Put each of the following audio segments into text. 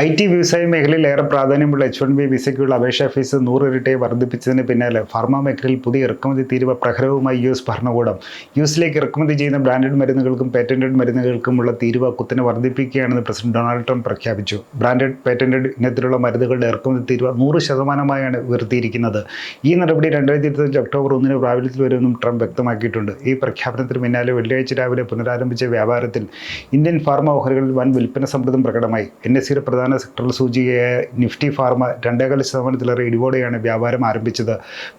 I T വ്യവസായ മേഖലയിൽ ഏറെ പ്രാധാന്യമുള്ള എച്ച് വൺ ബി വിസയ്ക്കുള്ള അപേക്ഷാ ഫീസ് നൂറ് ഇരട്ടിയെ വർദ്ധിപ്പിച്ചതിന് പിന്നാലെ ഫാർമ മേഖലയിൽ പുതിയ ഇറക്കുമതി തീരുവ പ്രഹരവുമായി യു എസ് ഭരണകൂടം. യു എസിലേക്ക് ഇറക്കുമതി ചെയ്യുന്ന ബ്രാൻഡഡ് മരുന്നുകൾക്കും പേറ്റന്റഡ് മരുന്നുകൾക്കുമുള്ള തീരുവ കുത്തനെ വർദ്ധിപ്പിക്കുകയാണെന്ന് പ്രസിഡന്റ് ഡൊണാൾഡ് ട്രംപ് പ്രഖ്യാപിച്ചു. ബ്രാൻഡഡ് പേറ്റന്റഡ് ഇനത്തിലുള്ള മരുന്നുകളുടെ ഇറക്കുമതി തീരുവ നൂറ് ശതമാനമായാണ് ഉയർത്തിയിരിക്കുന്നത്. ഈ നടപടി രണ്ടായിരത്തി ഇരുപത്തഞ്ച് ഒക്ടോബർ ഒന്നിന് പ്രാബല്യത്തിൽ വരുമെന്നും ട്രംപ് വ്യക്തമാക്കിയിട്ടുണ്ട്. ഈ പ്രഖ്യാപനത്തിന് പിന്നാലെ വെള്ളിയാഴ്ച രാവിലെ പുനരാരംഭിച്ച വ്യാപാരത്തിൽ ഇന്ത്യൻ ഫാർമ ഓഹരികളിൽ വൻ വിൽപ്പന സമ്മർദ്ദം പ്രകടമായി. എൻ എസ് സിയുടെ പ്രധാന സെക്ടറൽ സൂചികയായ നിഫ്റ്റി ഫാർമ രണ്ടേകാല ശതമാനത്തിലേറെ ഇടിവോടെയാണ് വ്യാപാരം ആരംഭിച്ചത്.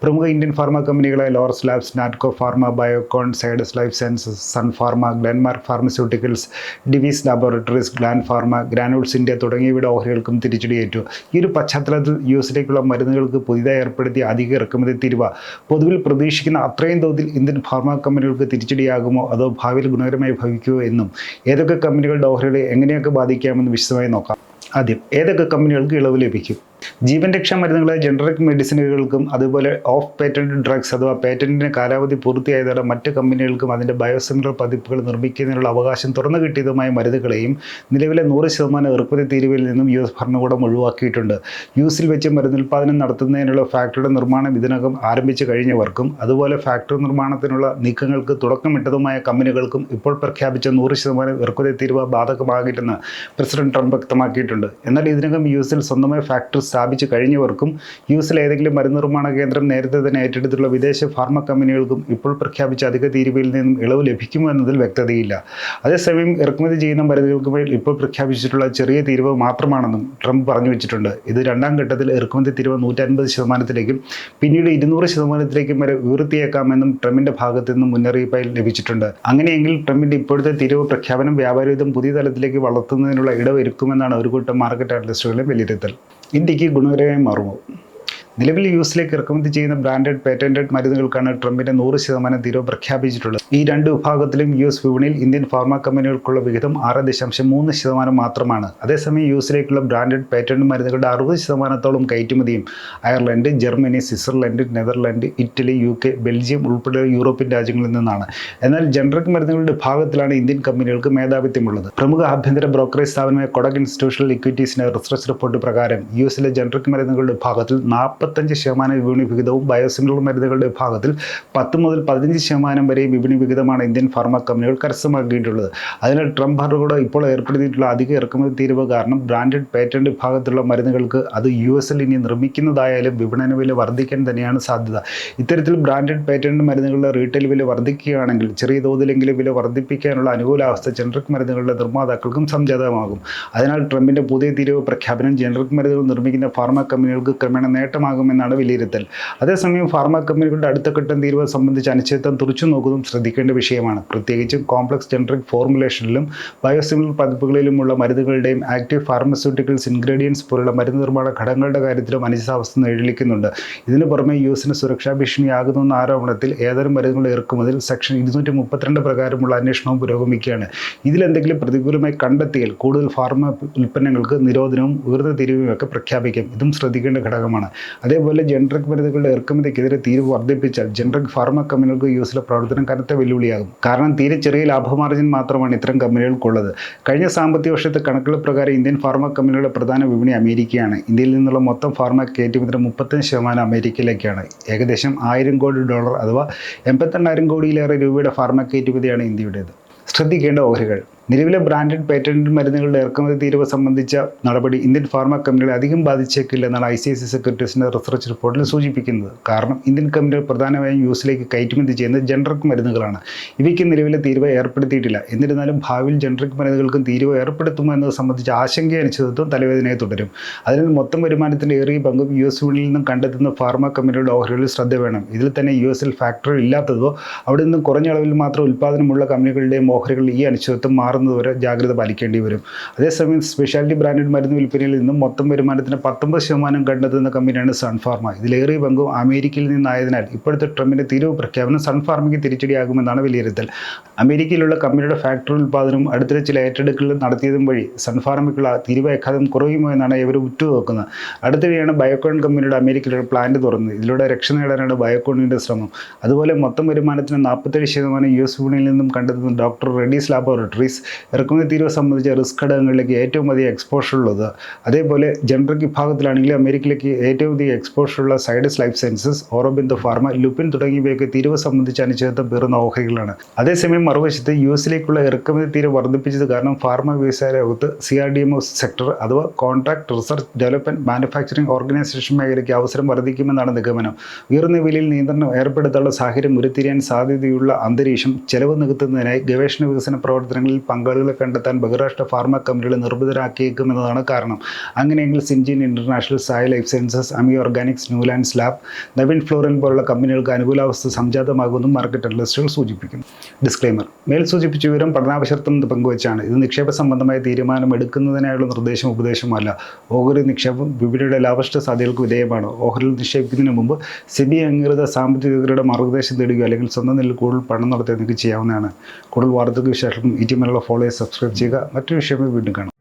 പ്രമുഖ Indian pharma കമ്പനികളായ Laurus Labs Natco Pharma Biocon Zydus Life Sciences Sun Pharma Glenmark Pharmaceuticals Divi's Laboratories Gland Pharma Granules India തുടങ്ങിയവയുടെ ഓഹരികൾക്കും തിരിച്ചടിയേറ്റു. ഈ ഒരു പശ്ചാത്തലത്തിൽ യു എസിലേക്കുള്ള മരുന്നുകൾക്ക് പുതിയതായി ഏർപ്പെടുത്തിയ അധിക ഇറക്കുമതി തീരുവ പൊതുവിൽ പ്രതീക്ഷിക്കുന്ന അത്രയും തോതിൽ ഇന്ത്യൻ ഫാർമ കമ്പനികൾക്ക് തിരിച്ചടിയാകുമോ? അതോ ഭാവിയിൽ ഗുണകരമായി ഭവിക്കുമോ എന്നും? ഏതൊക്കെ കമ്പനികളുടെ ഓഹരികളെ എങ്ങനെയൊക്കെ ബാധിക്കാമെന്ന് വിശദമായി നോക്കാം. ആദ്യം. ഏതൊക്കെ കമ്പനികൾക്ക് ഇളവ് ലഭിക്കും? ജീവൻ രക്ഷാ മരുന്നുകളെ ജനറിക് മെഡിസിനുകൾക്കും അതുപോലെ ഓഫ് പേറ്റന്റ് ഡ്രഗ്സ് അഥവാ പേറ്റന്റിന് കാലാവധി പൂർത്തിയായതോടെ മറ്റ് കമ്പനികൾക്കും അതിന്റെ ബയോസിമിലർ പതിപ്പുകൾ നിർമ്മിക്കുന്നതിനുള്ള അവകാശം തുറന്നു കിട്ടിയതുമായ മരുന്നുകളെയും നിലവിലെ നൂറ് ശതമാനം ഇറക്കുമതി തീരുവയിൽ നിന്നും യു എസ് ഭരണകൂടം ഒഴിവാക്കിയിട്ടുണ്ട്. യു എസിൽ വെച്ച് മരുന്നുൽപാദനം നടത്തുന്നതിനുള്ള ഫാക്ടറിയുടെ നിർമ്മാണം ഇതിനകം ആരംഭിച്ചു കഴിഞ്ഞവർക്കും അതുപോലെ ഫാക്ടറി നിർമ്മാണത്തിനുള്ള നീക്കങ്ങൾക്ക് തുടക്കമിട്ടതുമായ കമ്പനികൾക്കും ഇപ്പോൾ പ്രഖ്യാപിച്ച നൂറ് ശതമാനം ഇറക്കുമതി തീരുവ ബാധകമാകില്ലെന്ന് പ്രസിഡന്റ് ട്രംപ് വ്യക്തമാക്കിയിട്ടുണ്ട്. എന്നാൽ ഇതിനകം യു എസിൽ സ്വന്തമായ ഫാക്ടറി സ്ഥാപിച്ചു കഴിഞ്ഞവർക്കും യു എസിൽ ഏതെങ്കിലും മരുന്ന് നിർമ്മാണ കേന്ദ്രം നേരത്തെ തന്നെ ഏറ്റെടുത്തുള്ള വിദേശ ഫാർമ കമ്പനികൾക്കും ഇപ്പോൾ പ്രഖ്യാപിച്ച അധിക തീരുവയിൽ നിന്നും ഇളവ് ലഭിക്കുമോ എന്നതിൽ വ്യക്തതയില്ല. അതേസമയം ഇറക്കുമതി ചെയ്യുന്ന മരുന്നുകൾക്ക് മേൽ ഇപ്പോൾ പ്രഖ്യാപിച്ചിട്ടുള്ള ചെറിയ തീരുവ മാത്രമാണെന്നും ട്രംപ് പറഞ്ഞു വെച്ചിട്ടുണ്ട്. ഇത് രണ്ടാം ഘട്ടത്തിൽ ഇറക്കുമതി തീരുവ നൂറ്റൻപത് ശതമാനത്തിലേക്കും പിന്നീട് ഇരുന്നൂറ് ശതമാനത്തിലേക്കും വരെ ഉയർത്തിയേക്കാമെന്നും ട്രംപിന്റെ ഭാഗത്തു നിന്നും മുന്നറിയിപ്പായി ലഭിച്ചിട്ടുണ്ട്. അങ്ങനെയെങ്കിൽ ട്രംപിന്റെ ഇപ്പോഴത്തെ തീരുവ പ്രഖ്യാപനം വ്യാപാരവിധം പുതിയ തലത്തിലേക്ക് വളർത്തുന്നതിനുള്ള ഇടവൊരുക്കുമെന്നാണ് ഒരു കൂട്ടം മാർക്കറ്റ് അനലിസ്റ്റുകളുടെ വിലയിരുത്തൽ. இன்றைக்கி குணகரே மாறுவோம். നിലവിൽ യു എസിലേക്ക് ഇറക്കുമതി ചെയ്യുന്ന ബ്രാൻഡഡ് പേറ്റന്റഡ് മരുന്നുകൾക്കാണ് ട്രംപിന്റെ നൂറ് ശതമാനം തീരുവ പ്രഖ്യാപിച്ചിട്ടുള്ളത്. ഈ രണ്ട് വിഭാഗത്തിലും യു എസ് വിപണിയിൽ ഇന്ത്യൻ ഫാർമ കമ്പനികൾക്കുള്ള വിഹിതം ആറ് ദശാംശം മൂന്ന് ശതമാനം മാത്രമാണ്. അതേസമയം യു എസിലേക്കുള്ള ബ്രാൻഡഡ് പേറ്റന്റ് മരുന്നുകളുടെ അറുപത് ശതമാനത്തോളം കയറ്റുമതിയും Ireland Germany Switzerland Netherland Italy U K Belgium ഉൾപ്പെടെ യൂറോപ്യൻ രാജ്യങ്ങളിൽ നിന്നാണ്. എന്നാൽ ജനറിക് മരുന്നുകളുടെ ഭാഗത്തിലാണ് ഇന്ത്യൻ കമ്പനികൾക്ക് മേധാവിത്വമുള്ളത്. പ്രമുഖ ആഭ്യന്തര ബ്രോക്കറേജ് സ്ഥാപനമായ കൊടക് ഇൻസ്റ്റിറ്റ്യൂഷണൽ ഇക്വിറ്റീസിന്റെ റിസർച്ച് റിപ്പോർട്ട് പ്രകാരം യു എസിലെ ജനറിക് മരുന്നുകളുടെ ഭാഗത്തിൽ നാൽപ്പത്തഞ്ച് ശതമാനം വിപണി വിഹിതവും ബയോസിമിലർ മരുന്നുകളുടെ വിഭാഗത്തിൽ പത്ത് മുതൽ പതിനഞ്ച് ശതമാനം വരെ വിപണി വിഹിതമാണ് ഇന്ത്യൻ ഫാർമ കമ്പനികൾ കരസ്ഥമാക്കിയിട്ടുള്ളത്. അതിനാൽ ട്രംപ് ഭരണകൂടം ഇപ്പോൾ ഏർപ്പെടുത്തിയിട്ടുള്ള അധിക ഇറക്കുമതി തീരുവ കാരണം ബ്രാൻഡഡ് പേറ്റന്റ് വിഭാഗത്തിലുള്ള മരുന്നുകൾക്ക് അത് യു എസിൽ ഇനി നിർമ്മിക്കുന്നതായാലും വിപണന വില വർദ്ധിക്കാൻ തന്നെയാണ് സാധ്യത. ഇത്തരത്തിൽ ബ്രാൻഡഡ് പേറ്റന്റ് മരുന്നുകളുടെ റീറ്റെയിൽ വില വർദ്ധിക്കുകയാണെങ്കിൽ ചെറിയ തോതിലെങ്കിലും വില വർദ്ധിപ്പിക്കാനുള്ള അനുകൂലാവസ്ഥ ജനറിക് മരുന്നുകളുടെ നിർമ്മാതാക്കൾക്കും സംജാതമാകും. അതിനാൽ ട്രംപിന്റെ പുതിയ തീരുവ പ്രഖ്യാപനം ജനറിക് മരുന്നുകൾ നിർമ്മിക്കുന്ന ഫാർമ കമ്പനികൾക്ക് ക്രമേണ നേട്ടമാകുമെന്നാണ് വിലയിരുത്തൽ. അതേസമയം ഫാർമ കമ്പനികളുടെ അടുത്ത ഘട്ടം തീരുവ സംബന്ധിച്ച് അനിശ്ചിതത്വം തുറച്ചു നോക്കുന്നതും ശ്രദ്ധിക്കേണ്ട വിഷയമാണ്. പ്രത്യേകിച്ചും കോംപ്ലക്സ് ജനറിക് ഫോർമുലേഷനിലും ബയോസിമിലർ പതിപ്പുകളിലുമുള്ള മരുന്നുകളുടെയും ആക്റ്റീവ് ഫാർമസ്യൂട്ടിക്കൽസ് ഇൻഗ്രീഡിയൻസ് പോലുള്ള മരുന്ന് നിർമ്മാണ ഘടകങ്ങളുടെ കാര്യത്തിലും അനിശ്ചിതാവസ്ഥ നിഴലിക്കുന്നുണ്ട് ഇതിനു പുറമെ യു സുരക്ഷാ ഭീഷണിയാകുന്ന ആരോപണത്തിൽ ഏതൊരു മരുന്നുകൾ ഇറക്കുമതിൽ സെക്ഷൻ ഇരുന്നൂറ്റി മുപ്പത്തിരണ്ട് പ്രകാരമുള്ള അന്വേഷണവും പുരോഗമിക്കുകയാണ്. ഇതിലെന്തെങ്കിലും പ്രതികൂലമായി കണ്ടെത്തിയാൽ കൂടുതൽ ഫാർമ ഉൽപ്പന്നങ്ങൾക്ക് നിരോധനവും ഉയർന്ന തിരിവുമൊക്കെ ഒക്കെ പ്രഖ്യാപിക്കും. ഇതും ശ്രദ്ധിക്കേണ്ട ഘടകമാണ്. അതേപോലെ ജനറിക് മരുന്നുകളുടെ ഇറക്കുമതിക്കെതിരെ തീരുവ വർദ്ധിപ്പിച്ചാൽ ജനറിക് ഫാർമ കമ്പനികൾക്ക് യു എസിലെ പ്രവർത്തനം കനത്ത വെല്ലുവിളിയാകും. കാരണം തീരെ ചെറിയ ലാഭമാർജിൻ മാത്രമാണ് ഇത്തരം കമ്പനികൾക്കുള്ളത്. കഴിഞ്ഞ സാമ്പത്തിക വർഷത്തെ കണക്കുകൾ പ്രകാരം ഇന്ത്യൻ ഫാർമ കമ്പനികളുടെ പ്രധാന വിപണി അമേരിക്കയാണ്. ഇന്ത്യയിൽ നിന്നുള്ള മൊത്തം ഫാർമ കയറ്റുമതിയുടെ മുപ്പത്തഞ്ച് ശതമാനം അമേരിക്കയിലേക്കാണ്. ഏകദേശം ആയിരം കോടി ഡോളർ അഥവാ എൺപത്തെണ്ണായിരം കോടിയിലേറെ രൂപയുടെ ഫാർമ കയറ്റുമതിയാണ് ഇന്ത്യയുടേത്. ശ്രദ്ധിക്കേണ്ട ഓഹരികൾ. നിലവിലെ ബ്രാൻഡഡ് പേറ്റന്റ് മരുന്നുകളുടെ ഇറക്കുമതി തീരുവ സംബന്ധിച്ച നടപടി ഇന്ത്യൻ ഫാർമ കമ്പനികളെ അധികം ബാധിച്ചേക്കില്ലെന്നാണ് ഐ സി ഐ സി സെക്രട്ടറീസിന്റെ റിസർച്ച് റിപ്പോർട്ടിൽ സൂചിപ്പിക്കുന്നത്. കാരണം ഇന്ത്യൻ കമ്പനികൾ പ്രധാനമായും യു എസിലേക്ക് കയറ്റുമതി ചെയ്യുന്ന ജനറിക് മരുന്നുകളാണ്. ഇവയ്ക്ക് നിലവിലെ തീരുവ ഏർപ്പെടുത്തിയിട്ടില്ല. എന്നിരുന്നാലും ഭാവിയിൽ ജനറിക് മരുന്നുകൾക്കും തീരുവ ഏർപ്പെടുത്തുമോ എന്നത് സംബന്ധിച്ച് ആശങ്ക അനിശ്ചിതത്വം തലവേദനയെ തുടരും. അതിനാൽ മൊത്തം വരുമാനത്തിന്റെ ഏറിയ പങ്കും യു എസ് വിപണിയിൽ നിന്നും കണ്ടെത്തുന്ന ഫാർമ കമ്പനികളുടെ ഓഹരികളിൽ ശ്രദ്ധ വേണം. ഇതിൽ തന്നെ യു എസിൽ ഫാക്ടറി ഇല്ലാത്തതോ അവിടെ നിന്നും കുറഞ്ഞ അളവിൽ മാത്രം ഉൽപ്പാദനമുള്ള കമ്പനികളുടെയും ഓഹരികളിൽ ഈ അനിശ്ചിതത്വം മാറുന്നതുവരെ ജാഗ്രത പാലിക്കേണ്ടി വരും. അതേസമയം സ്പെഷ്യാലിറ്റി ബ്രാൻഡഡ് മരുന്ന് വിൽപ്പനയിൽ നിന്നും മൊത്തം വരുമാനത്തിന് പത്തൊമ്പത് ശതമാനം കണ്ടെത്തുന്ന കമ്പനിയാണ് സൺഫാർമ ഇതിലേറെ പങ്കും അമേരിക്കയിൽ നിന്നായതിനാൽ ഇപ്പോഴത്തെ ട്രംപിന്റെ തീരുവ് പ്രഖ്യാപനം സൺഫാർമയ്ക്ക് തിരിച്ചടിയാകുമെന്നാണ് വിലയിരുത്തൽ. അമേരിക്കയിലുള്ള കമ്പനിയുടെ ഫാക്ടറി ഉൽപ്പാദനവും അടുത്തിടെ ചില ഏറ്റെടുക്കലുകൾ നടത്തിയതും വഴി സൺഫാർമയ്ക്കുള്ള തീരുവയാഘാതം കുറയുമോ എന്നാണ് ഇവർ ഉറ്റുനോക്കുന്നത്. അടുത്തിടെയാണ് ബയോകോൺ കമ്പനിയുടെ അമേരിക്കയിലുള്ള പ്ലാന്റ് തുറന്നത്. ഇതിലൂടെ രക്ഷ നേടാനാണ് ബയോകോണിന്റെ ശ്രമം. അതുപോലെ മൊത്തം വരുമാനത്തിന് നാൽപ്പത്തേഴ് ശതമാനം യു എസ് വിപണിയിൽ നിന്നും കണ്ടെത്തുന്ന ഡോക്ടർ റെഡീസ് ലാബോറട്ടറീസ് ഇറക്കുമതി തീരുവ സംബന്ധിച്ച റിസ്ക് ഘടകങ്ങളിലേക്ക് ഏറ്റവും അധികം എക്സ്പോഷർ ഉള്ളത്. അതേപോലെ ജനറിക് വിഭാഗത്തിലാണെങ്കിൽ അമേരിക്കയിലേക്ക് ഏറ്റവും അധികം എക്സ്പോഷർ ഉള്ള Zydus Life Sciences Aurobindo Pharma Lupin തുടങ്ങിയവയൊക്കെ തീരുവ സംബന്ധിച്ച് അനിശ്ചിതത്വം പേറുന്ന ഓഹരികളാണ്. അതേസമയം മറുവശത്ത് യു എസിലേക്കുള്ള ഇറക്കുമതി തീരെ വർദ്ധിപ്പിച്ചത് കാരണം ഫാർമ വ്യവസായ ലോകത്ത് C R D M sector അഥവാ contract research development manufacturing organisation മേഖലയ്ക്ക് അവസരം വർദ്ധിക്കുമെന്നാണ് നിഗമനം. ഉയർന്ന വിലയിൽ നിയന്ത്രണം ഏർപ്പെടുത്താനുള്ള സാഹചര്യം ഉരുത്തിരിയാൻ സാധ്യതയുള്ള അന്തരീക്ഷം ചെലവ് നികത്തുന്നതിനായി ഗവേഷണ വികസന പ്രവർത്തനങ്ങളിൽ പങ്കാളികളെ കണ്ടെത്താൻ ബഹുരാഷ്ട്ര ഫാർമ കമ്പനികളെ നിർബന്ധരാക്കിയേക്കുമെന്നതാണ് കാരണം. അങ്ങനെയെങ്കിൽ Syngene international Sai life sciences Ami organics Neuland lab Navin fluorine പോലുള്ള കമ്പനികൾക്ക് അനുകൂലാവസ്ഥ സംജാതമാകുമെന്നും മാർക്കറ്റ് അനലിസ്റ്റുകൾ സൂചിപ്പിക്കുന്നു. ഡിസ്ക്ലൈമർ മേൽ സൂചിപ്പിച്ച വിവരം പഠനാവശ്യത്വം പങ്കുവച്ചാണ്. ഇത് നിക്ഷേപ സംബന്ധമായ തീരുമാനം എടുക്കുന്നതിനായുള്ള നിർദ്ദേശം ഉപദേശമല്ല ഓഹരി നിക്ഷേപം വിപണിയുടെ ലാഭഷ്ട സാധ്യതകൾക്ക് വിധേയമാണ്. ഓഹരിൽ നിക്ഷേപിക്കുന്നതിന് മുമ്പ് സിബി അംഗീകൃത സാമ്പത്തികരുടെ മാർഗനിർദ്ദേശം തേടുകയോ അല്ലെങ്കിൽ സ്വന്തം നിലയിൽ കൂടുതൽ പണം നടത്തുക നിങ്ങൾക്ക് ചെയ്യാവുന്നതാണ്. കൂടുതൽ വാർത്തകൾക്ക് ശേഷം ഈ ചെയ്യുക സബ്സ്ക്രൈബ് ചെയ്യുക. മറ്റൊരു വിഷയങ്ങൾ വീണ്ടും കാണാം.